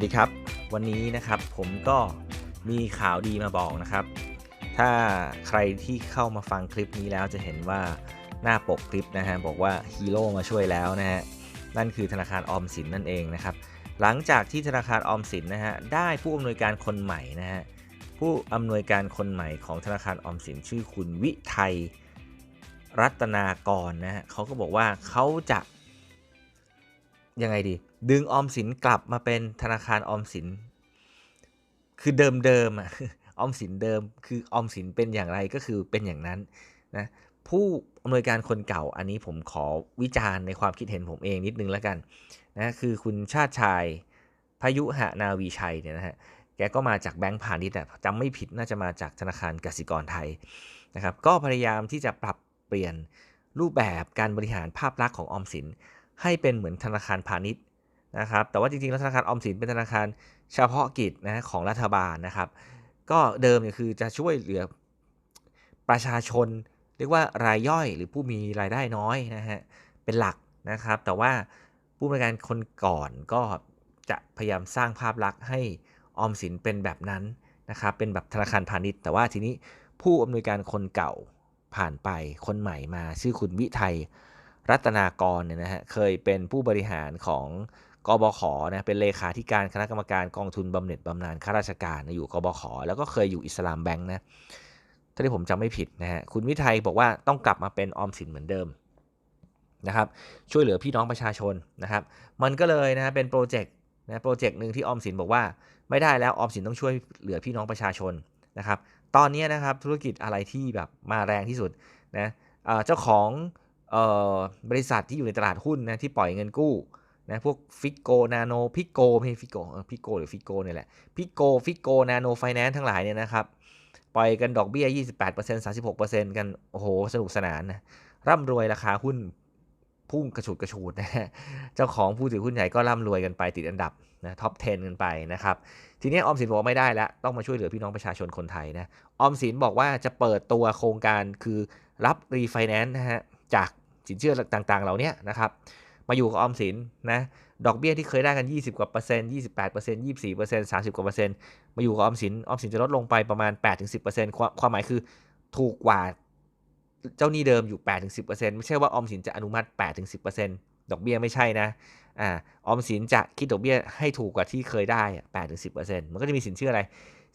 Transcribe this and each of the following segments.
สวัสดีครับ วันนี้นะครับผมก็มีข่าวดีมาบอกนะครับ ถ้าใครที่เข้ามาฟังคลิปนี้แล้วจะเห็นว่าหน้าปกคลิปนะฮะบอกว่าฮีโร่มาช่วยแล้วนะฮะนั่นคือธนาคารออมสินนั่นเองนะครับ หลังจากที่ธนาคารออมสินนะฮะได้ผู้อำนวยการคนใหม่นะฮะผู้อำนวยการคนใหม่ของธนาคารออมสินชื่อคุณวิไทยรัตนากรนะฮะเขาก็บอกว่าเขาจะยังไงดี ดึงออมสินกลับมาเป็นธนาคารออมสิน คือเดิมเดิมๆอะออมสินเดิม คือออมสินเป็นอย่างไรก็คือเป็นอย่างนั้นนะผู้อำนวยการคนเก่าอันนี้ผมขอวิจารณ์ในความคิดเห็นผมเองนิดนึงแล้วกันนะคือคุณชาติชายพายุหนาวีชัยเนี่ยนะฮะแกก็มาจากแบงก์พาณิชย์แต่จำไม่ผิดน่าจะมาจากธนาคารกสิกรไทยนะครับก็พยายามที่จะปรับเปลี่ยนรูปแบบการบริหารภาพลักษณ์ของออมสิน ให้เป็นเหมือนธนาคารพาณิชย์ นะครับแต่ว่าจริงๆแล้วธนาคารออมสินเป็นธนาคารเฉพาะกิจนะของรัฐบาลนะครับ ก็เดิมเนี่ยคือจะช่วยเหลือประชาชน เรียกว่ารายย่อยหรือผู้มีรายได้น้อยนะฮะเป็นหลักนะครับ แต่ว่าผู้บริการคนก่อนก็จะพยายามสร้างภาพลักษณ์ให้ออมสินเป็นแบบนั้นนะครับเป็นแบบธนาคารพาณิชย์ แต่ว่าทีนี้ผู้อำนวยการคนเก่าผ่านไปคนใหม่มา ชื่อคุณวิไทยรัตนากรเนี่ยนะฮะเคยเป็นผู้บริหารของ กบขนะเป็นเลขาธิการคณะกรรมการกองทุนบำเหน็จบำนาญข้าราชการนะอยู่กบขแล้วก็เคยอยู่อิสลามแบงค์นะถ้าที่ผมจำไม่ผิดนะฮะคุณวิทัยบอกว่าต้องกลับมาเป็นออมสินเหมือนเดิมนะครับช่วยเหลือพี่น้องประชาชนนะครับ มันก็เลยนะเป็นโปรเจกต์นะโปรเจกต์หนึ่งที่ออมสินบอกว่าไม่ได้แล้วออมสินต้องช่วยเหลือพี่น้องประชาชนนะครับ ตอนนี้นะครับธุรกิจอะไรที่แบบมาแรงที่สุดนะเจ้าของบริษัทที่อยู่ในตลาดหุ้นนะที่ปล่อยเงินกู้ นะพวกฟิกโกนาโนพิโกไม่ใช่ฟิกโกพิโกหรือฟิโกเนี่ยแหละพิโกฟิโกนาโนไฟแนนซ์ทั้งหลายเนี่ยนะครับ ปล่อยกันดอกเบี้ย 28% 36%กัน โอ้โห สนุกสนานนะร่ำรวยราคาหุ้นพุ่งกระฉูดกระฉูดนะฮะเจ้าของผู้ถือหุ้นใหญ่ก็ร่ำรวยกันไปติดอันดับนะท็อป 10 กันไปนะครับ ทีนี้ออมสินบอกไม่ได้แล้ว ต้องมาช่วยเหลือพี่น้องประชาชนคนไทยนะออมสินบอกว่าจะเปิดตัวโครงการคือรับรีไฟแนนซ์นะฮะจากสินเชื่อต่างๆ เหล่านี้นะครับ มาอยู่กับออมสินนะดอกเบี้ยที่เคยได้กัน 20 กว่าเปอร์เซ็นต์28เปอร์เซ็นต์24เปอร์เซ็นต์30 กว่าเปอร์เซ็นต์มาอยู่กับออมสินออมสินจะลดลงไปประมาณ8ถึง10เปอร์เซ็นต์ความหมายคือถูกกว่าเจ้าหนี้เดิมอยู่8ถึง10เปอร์เซ็นต์ไม่ใช่ว่าออมสินจะอนุมัติ8ถึง10เปอร์เซ็นต์ดอกเบี้ยไม่ใช่นะอ่าออมสินจะคิดดอกเบี้ยให้ถูกกว่าที่เคยได้8ถึง10เปอร์เซ็นต์มันก็จะมีสินเชื่ออะไร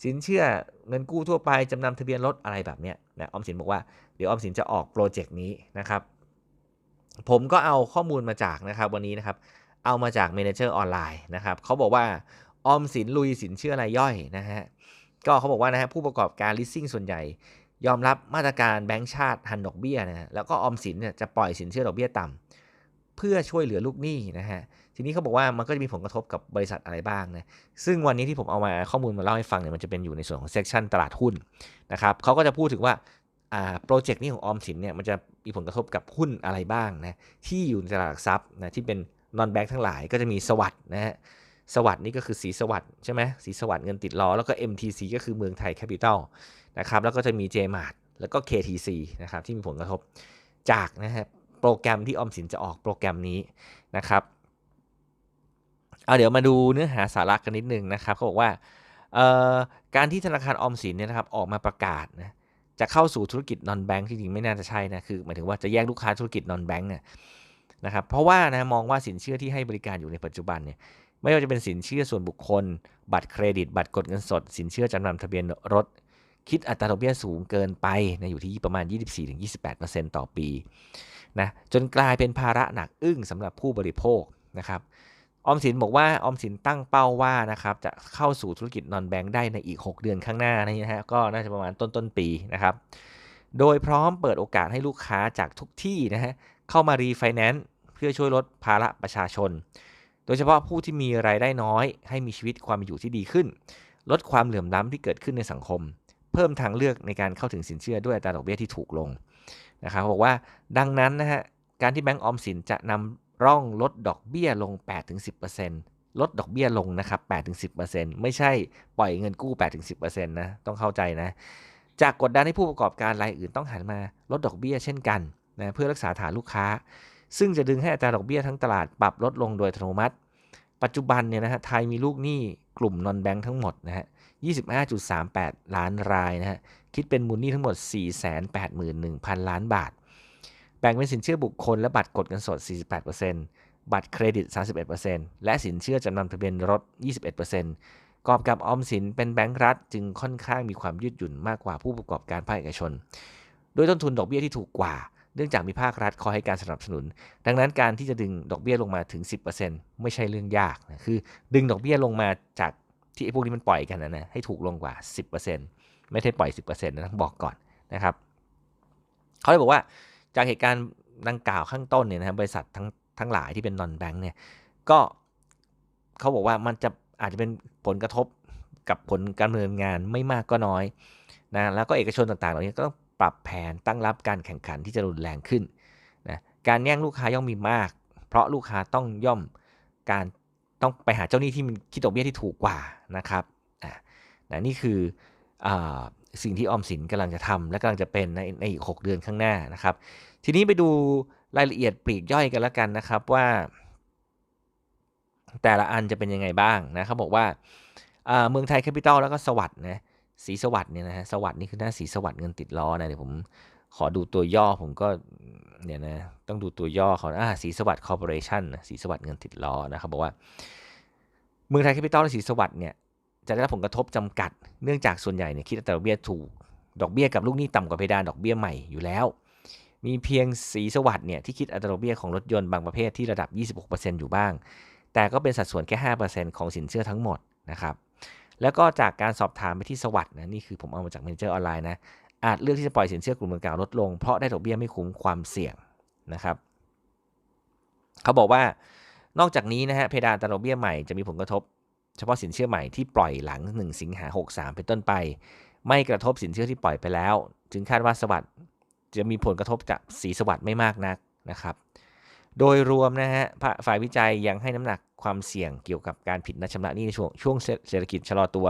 สินเชื่อเงินกู้ทั่วไปจำนำทะเบียนรถอะไรแบบเนี้ยนะออมสินบอกว่าเดี๋ยวออมสินจะออกโปรเจกต์นี้นะครับ ผมก็เอาข้อมูลมาจากนะครับวันนี้นะครับเอามาจากเมนเจอร์ออนไลน์นะครับเขาบอกว่าออมสินลุยสินเชื่อรายย่อยนะฮะก็เขาบอกว่านะฮะผู้ประกอบการ leasing ส่วนใหญ่ ยอมรับมาตรการแบงก์ชาติหันดอกเบี้ยนะฮะแล้วก็ออมสินเนี่ยจะปล่อยสินเชื่อดอกเบี้ยต่ำเพื่อช่วยเหลือลูกหนี้นะฮะทีนี้เขาบอกว่ามันก็จะมีผลกระทบกับบริษัทอะไรบ้างนะซึ่งวันนี้ที่ผมเอามาข้อมูลมาเล่าให้ฟังเนี่ยมันจะเป็นอยู่ในส่วนของเซกชันตลาดหุ้นนะครับเขาก็จะพูดถึงว่า โปรเจกต์นี้ของออมสินเนี่ยมันจะมีผลกระทบกับหุ้นอะไรบ้างนะที่อยู่ในตลาดหลักทรัพย์นะที่เป็นนอนแบงค์ทั้งหลายก็จะมีสวัสด์นะฮะสวัสด์นี่ก็คือสีสวัสด์ใช่ไหมสีสวัสด์เงินติดล้อ แล้วก็ MTC ก็คือเมืองไทยแคปิตอลนะครับแล้วก็จะมี JMart แล้วก็ KTC นะครับที่มีผลกระทบจากนะฮะโปรแกรมที่ออมสินจะออกโปรแกรมนี้นะครับเอาเดี๋ยวมาดูเนื้อหาสาระกันนิดนึงนะครับเขาบอกว่าการที่ธนาคารออมสินเนี่ยนะครับออกมาประกาศนะ จะเข้าสู่ธุรกิจนอนแบงค์จริงๆไม่น่าจะใช่นะคือหมายถึงว่าจะแยกลูกค้าธุรกิจนอนแบงค์เนี่ยนะครับเพราะว่านะมองว่าสินเชื่อที่ให้บริการอยู่ในปัจจุบันเนี่ยไม่ว่าจะเป็นสินเชื่อส่วนบุคคล บัตรเครดิต บัตรกดเงินสด สินเชื่อจำนำทะเบียนรถ คิดอัตราดอกเบี้ยสูงเกินไปนะอยู่ที่ประมาณ 24-28%ต่อปีนะจนกลายเป็นภาระหนักอึ้งสำหรับผู้บริโภคนะครับ ออมสินบอกว่าออมสินตั้งเป้าว่านะครับจะเข้าสู่ธุรกิจนอนแบงค์ได้ในอีก 6 เดือนข้างหน้านี่นะฮะก็น่าจะประมาณต้นต้นปีนะครับ โดยพร้อมเปิดโอกาสให้ลูกค้าจากทุกที่นะฮะเข้ามารีไฟแนนซ์เพื่อช่วยลดภาระประชาชน โดยเฉพาะผู้ที่มีรายได้น้อย ให้มีชีวิตความเป็นอยู่ที่ดีขึ้น ลดความเหลื่อมล้ำที่เกิดขึ้นในสังคม เพิ่มทางเลือกในการเข้าถึงสินเชื่อด้วยอัตราดอกเบี้ยที่ถูกลงนะครับบอกว่าดังนั้นนะฮะการที่แบงก์ออมสินจะนำ ร่องลดดอกเบี้ยลง 8-10%ลดดอกเบี้ยลงนะครับ 8-10%ไม่ใช่ปล่อยเงินกู้ 8-10%นะ ต้องเข้าใจนะ จากกดดันให้ผู้ประกอบการรายอื่นต้องหันมาลดดอกเบี้ยเช่นกันนะเพื่อรักษาฐานลูกค้า ซึ่งจะดึงให้อัตราดอกเบี้ยทั้งตลาดปรับลดลงโดยอัตโนมัติ ปัจจุบันเนี่ยนะฮะไทยมีลูกหนี้กลุ่มนอนแบงค์ทั้งหมดนะฮะ 25.38 ล้านรายนะฮะ คิดเป็นมูลหนี้ทั้งหมด 481,000 ล้านบาท บ่งเป็นสินเชื่อบุคคลและบัตรกดเงินสด 48%บัตรเครดิต 31%และสินเชื่อจำนำทะเบียนรถ 21%กอบกับออมสินเป็นแบงก์รัฐ จึงค่อนข้างมีความยืดหยุ่นมากกว่าผู้ประกอบการภาคเอกชน โดยต้นทุนดอกเบี้ยที่ถูกกว่า เนื่องจากมีภาครัฐคอยให้การสนับสนุน ดังนั้นการที่จะดึงดอกเบี้ยลงมาถึง 10%ไม่ใช่เรื่องยากนะคือ ดึงดอกเบี้ยลงมาจากที่ไอ้พวกนี้มันปล่อยกันนะนะให้ถูกลงกว่า 10%ไม่ใช่ปล่อย 10%นะต้องบอกก่อนนะครับเขาเลยบอกว่า จากเหตุการณ์ดังกล่าวข้างต้นเนี่ยนะครับบริษัททั้งทั้งหลายที่เป็นนอนแบงค์เนี่ยก็เขาบอกว่ามันจะอาจจะเป็นผลกระทบกับผลการดำเนินงานไม่มากก็น้อยนะแล้วก็เอกชนต่างๆเหล่านี้ก็ต้องปรับแผนตั้งรับการแข่งขันที่จะรุนแรงขึ้นนะการแย่งลูกค้าย่อมมีมาก เพราะลูกค้าต้องย่อมการต้องไปหาเจ้าหนี้ที่มีคิดดอกเบี้ยที่ถูกกว่านะครับอ่านะนี่คืออ สิ่งที่ออมสินกำลังจะทำและกำลังจะเป็นในในอีก 6 เดือนข้างหน้านะครับ ทีนี้ไปดูรายละเอียดปลีกย่อยกันแล้วกันนะครับว่า แต่ละอันจะเป็นยังไงบ้างนะเขาบอกว่าเมืองไทยแคปิตอลแล้วก็สวัสด์นะสีสวัสด์เนี่ยนะฮะสวัสด์นี่คือหน้าสีสวัสด์เงินติดล้อนะเดี๋ยวผมขอดูตัวย่อผมก็เนี่ยนะต้องดูตัวย่อเขาอ่าสีสวัสด์คอร์ปอเรชั่นสีสวัสด์เงินติดล้อนะครับบอกว่าเมืองไทยแคปิตอลและสีสวัสด์เนี่ย จะได้รับผลกระทบจำกัด เนื่องจากส่วนใหญ่เนี่ยคิดอัตราดอกเบี้ยถูก ดอกเบี้ยกับลูกหนี้ต่ำกว่าเพดานดอกเบี้ยใหม่อยู่แล้ว มีเพียงสีสวัสด์เนี่ยที่คิดอัตราดอกเบี้ยของรถยนต์บางประเภทที่ระดับ 26%อยู่บ้าง แต่ก็เป็นสัดส่วนแค่ 5%ของสินเชื่อทั้งหมดนะครับแล้วก็จากการสอบถามไปที่สวัสด์นะนี่คือผมเอามาจากเมนเจอร์ออนไลน์นะอาจเลือกที่จะปล่อยสินเชื่อกลุ่มดังกล่าวลดลงเพราะได้ดอกเบี้ยไม่คุ้มความเสี่ยงนะครับเขาบอกว่านอกจากนี้นะฮะเพดานอัตราดอกเบี้ยใหม่จะมีผลกระทบ เฉพาะสินเชื่อใหม่ที่ปล่อยหลัง 1 สิงหา 63 เป็นต้นไป ไม่กระทบสินเชื่อที่ปล่อยไปแล้ว จึงคาดว่าสวัสด์จะมีผลกระทบจากสีสวัสด์ไม่มากนักนะครับโดยรวมนะฮะฝ่ายวิจัยยังให้น้ำหนักความเสี่ยงเกี่ยวกับการผิดนัดชำระหนี้ในช่วงช่วงเศรษฐกิจชะลอตัว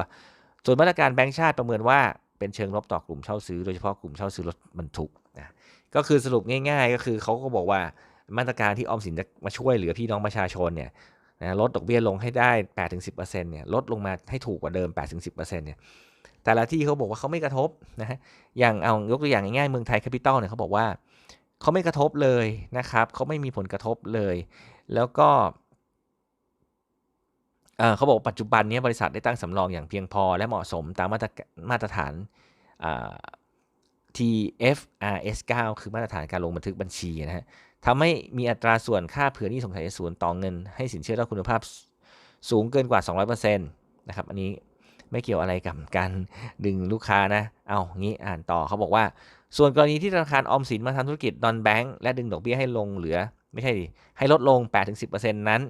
ส่วนมาตรการแบงก์ชาติประเมินว่าเป็นเชิงลบต่อกลุ่มเช่าซื้อโดยเฉพาะกลุ่มเช่าซื้อรถบรรทุกนะก็คือสรุปง่าย ๆ ก็คือเขาก็บอกว่ามาตรการที่ออมสินจะมาช่วยเหลือพี่น้องประชาชนเนี่ย นะลดดอกเบี้ยลงให้ได้8-10%เนี่ยลดลงมาให้ถูกกว่าเดิม8-10%เนี่ยแต่ละที่เขาบอกว่าเขาไม่กระทบนะฮะอย่างเอายกตัวอย่างง่ายๆเมืองไทยแคปิตอลเนี่ยเขาบอกว่าเขาไม่กระทบเลยนะครับเขาไม่มีผลกระทบเลย แล้วก็เขาบอกปัจจุบันนี้บริษัทได้ตั้งสำรองอย่างเพียงพอ และเหมาะสมตามมาตรมาตรฐาน TFRS 9 คือมาตรฐานการลงบันทึกบัญชีนะฮะ ทำให้มีอัตราส่วนค่าเผื่อหนี้สงสัยส่วนต่อเงิน ให้สินเชื่อด้านคุณภาพสูงเกินกว่า 200%นะครับอันนี้ไม่เกี่ยวอะไรกับการดึงลูกค้านะ เอางี้อ่านต่อเขาบอกว่า ส่วนกรณีที่ธนาคารออมสินมาทำธุรกิจนอนแบงก์และดึงดอกเบี้ยให้ลงเหลือ ไม่ใช่ดิให้ลดลง 8-10%นั้น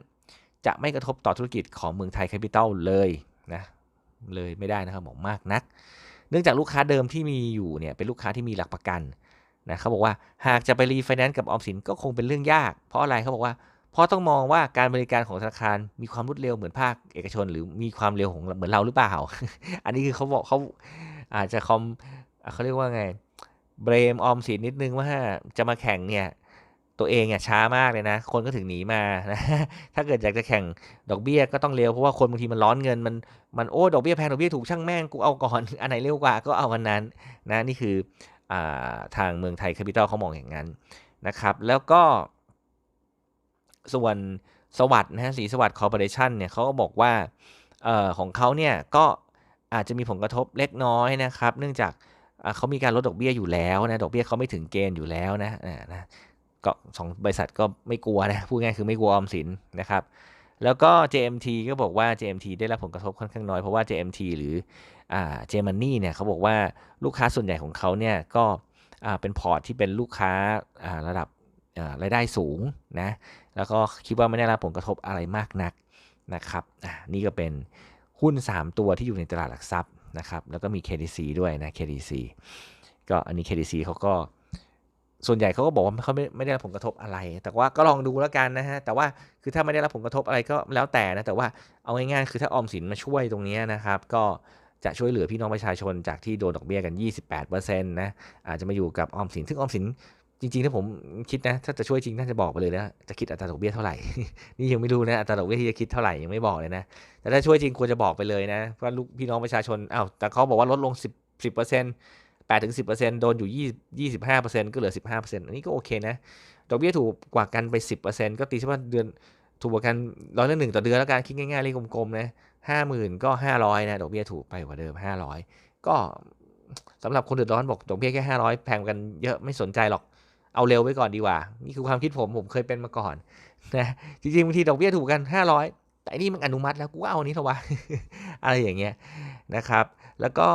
จะไม่กระทบต่อธุรกิจของเมืองไทยแคปิตอลเลยนะเลยไม่ได้นะครับบอกมากนัก เนื่องจากลูกค้าเดิมที่มีอยู่เนี่ยเป็นลูกค้าที่มีหลักประกัน นะเขาบอกว่าหากจะไปรีไฟแนนซ์กับออมสินก็คงเป็นเรื่องยาก เพราะอะไรเขาบอกว่าเพราะต้องมองว่าการบริการของธนาคารมีความรวดเร็วเหมือนภาคเอกชน หรือมีความเร็วของเหมือนเราหรือเปล่า อันนี้คือเขาบอกเขาอาจจะคอมเขาเรียกว่าไงเบรมออมสินนิดนึงว่าจะมาแข่งเนี่ยตัวเองอะช้ามากเลยนะ คนก็ถึงหนีมานะถ้าเกิดอยากจะแข่งดอกเบี้ยก็ต้องเร็ว เพราะว่าคนบางทีมันร้อนเงินมันมันโอ้ดอกเบี้ยแพงดอกเบี้ยถูกช่างแม่งกูเอาก่อน อันไหนเร็วกว่าก็เอาอันนั้นนะนี่คือ ทางเมืองไทยแคปิตอลเขามองอย่างนั้นนะครับ แล้วก็ส่วนสวัสด์นะฮะสีสวัสด์คอร์ปอเรชันเนี่ยเขาก็บอกว่าออของเขาเนี่ยก็อาจจะมีผลกระทบเล็กน้อยนะครับ เนื่องจากเขามีการลดดอกเบี้ยอยู่แล้วนะดอกเบี้ยเขาไม่ถึงเกณฑ์อยู่แล้วนะนะก็สองบริษัทก็ไม่กลัวนะพูดง่ายคือไม่กลัวออมสินนะครับ แล้วก็ JMT ก็บอกว่า JMT ได้รับผลกระทบค่อนข้างน้อย เพราะว่า JMT หรือเจมันนี่เนี่ยเขาบอกว่าลูกค้าส่วนใหญ่ของเขาเนี่ยก็เป็นพอร์ตที่เป็นลูกค้าระดับรายได้สูงนะแล้วก็คิดว่าไม่ได้รับผลกระทบอะไรมากนักนะครับนี่ก็เป็นหุ้น 3 ตัวที่อยู่ในตลาดหลักทรัพย์นะครับแล้วก็มี KDC ด้วยนะ KDC ก็อันนี้ KDC เขาก็ ส่วนใหญ่เขาก็บอกว่าเขาไม่ไม่ได้รับผลกระทบอะไร แต่ว่าก็ลองดูแล้วกันนะฮะ แต่ว่าคือถ้าไม่ได้รับผลกระทบอะไรก็แล้วแต่นะ แต่ว่าเอาง่ายๆคือถ้าออมสินมาช่วยตรงนี้นะครับ ก็จะช่วยเหลือพี่น้องประชาชนจากที่โดนดอกเบี้ยกัน 28%นะ อาจจะมาอยู่กับออมสิน ซึ่งออมสินจริงๆถ้าผมคิดนะ ถ้าจะช่วยจริงน่าจะบอกไปเลยนะ จะคิดอัตราดอกเบี้ยเท่าไหร่ นี่ยังไม่รู้นะ อัตราดอกเบี้ยที่จะคิดเท่าไหร่ยังไม่บอกเลยนะ แต่ถ้าช่วยจริงควรจะบอกไปเลยนะ ว่าลูกพี่น้องประชาชนอ้าวแต่เขาบอกว่าลดลง 10 10เปอร์เ8ถึง10เปอร์เซ็นต์โดนอยู่ 20 25เปอร์เซ็นต์ก็เหลือ 15เปอร์เซ็นต์อันนี้ก็โอเคนะดอกเบี้ยถูกกว่ากันไป 10เปอร์เซ็นต์ก็ตีเฉพาะเดือนถูกกว่ากันร้อยละหนึ่งต่อเดือนแล้วกันคิดง่ายๆเลขกลมๆนะห้าหมื่นก็ห้าร้อยนะดอกเบี้ยถูกไปกว่าเดิมห้าร้อยก็สำหรับคนเดือดร้อนบอกดอกเบี้ยแค่ห้าร้อยแพงกันเยอะไม่สนใจหรอกเอาเร็วไว้ก่อนดีกว่า นี่คือความคิดผมผมเคยเป็นมาก่อนนะจริงๆบางทีดอกเบี้ยถูกกันห้าร้อยแต่นนี้มันอนุมัติแล้วกูเอาอันนี้เถอะวะอะไรอย่างเงี้ยนะครับ แล้วก็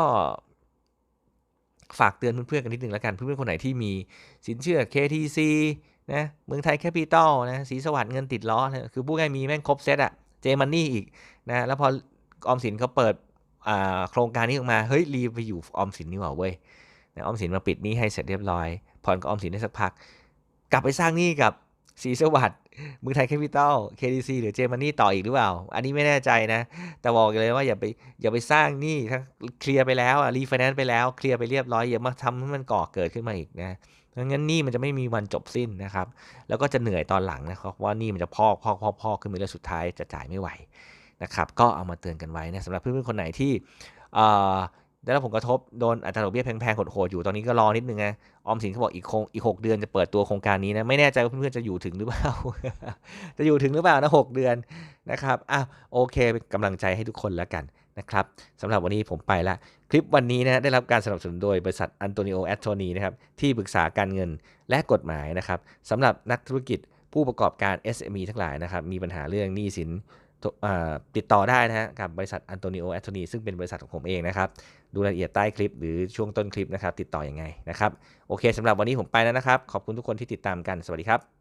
ฝากเตือนเพื่อนๆกันนิดนึงแล้วกันเพื่อนๆคนไหนที่มีสินเชื่อ KTC นะเมืองไทยแคปิตอลนะสีสวัสด์เงินติดล้อนะคือพูดง่ายมีแม่งครบเซตอะเจมันนี่อีกนะแล้วพอออมสินเขาเปิดโครงการนี้ออกมาเฮ้ยรีไปอยู่ออมสินนี่หว่าเว้ยนะออมสินมาปิดนี้ให้เสร็จเรียบร้อยผ่อนกับออมสินได้สักพัก กลับไปสร้างหนี้กับสีสวัสด์ เมืองไทยแคปิตอล KDC หรือเจมันนี่ต่ออีกหรือเปล่า อันนี้ไม่แน่ใจนะ แต่บอกเลยว่าอย่าไปอย่าไปสร้างหนี้ทั้งเคลียร์ไปแล้วรีไฟแนนซ์ไปแล้วเคลียร์ไปเรียบร้อยอย่ามาทำให้มันก่อเกิดขึ้นมาอีกนะเพราะงั้นหนี้มันจะไม่มีวันจบสิ้นนะครับ แล้วก็จะเหนื่อยตอนหลังนะครับว่าหนี้มันจะพอกพอกพอกพอกขึ้นมาแล้วสุดท้ายจะจ่ายไม่ไหวนะครับ ก็เอามาเตือนกันไว้นะสำหรับเพื่อนๆคนไหนที่ ได้รับผลกระทบโดนอัตราดอกเบี้ยแพงๆโหดๆอยู่ตอนนี้ก็รอนิดนึงนะออมสินเขาบอกอีกคงอีก6เดือนจะเปิดตัวโครงการนี้นะไม่แน่ใจว่าเพื่อนๆจะอยู่ถึงหรือเปล่า จะอยู่ถึงหรือเปล่านะหเดือนนะครับอะโอเคเป็นกำลังใจให้ทุกคนแล้วกันนะครับสำหรับวันนี้ผมไปละ คลิปวันนี้นะได้รับการสนับสนุนโดยบริษัทอันโตนิโอแอตโทนีนะครับที่ปรึกษาการเงินและกฎหมายนะครับสำหรับนักธุรกิจผู้ประกอบการ SME ทั้งหลายนะครับมีปัญหาเรื่องหนี้สิน ติดต่อได้นะฮะกับบริษัทอันโตนิโอแอตโทนีซึ่งเป็นบริษัทของผมเองนะครับ ดูรายละเอียดใต้คลิปหรือช่วงต้นคลิปนะครับ ติดต่ออยังไงนะครับ โอเคสำหรับวันนี้ผมไปแล้วนะครับ ขอบคุณทุกคนที่ติดตามกันสวัสดีครับ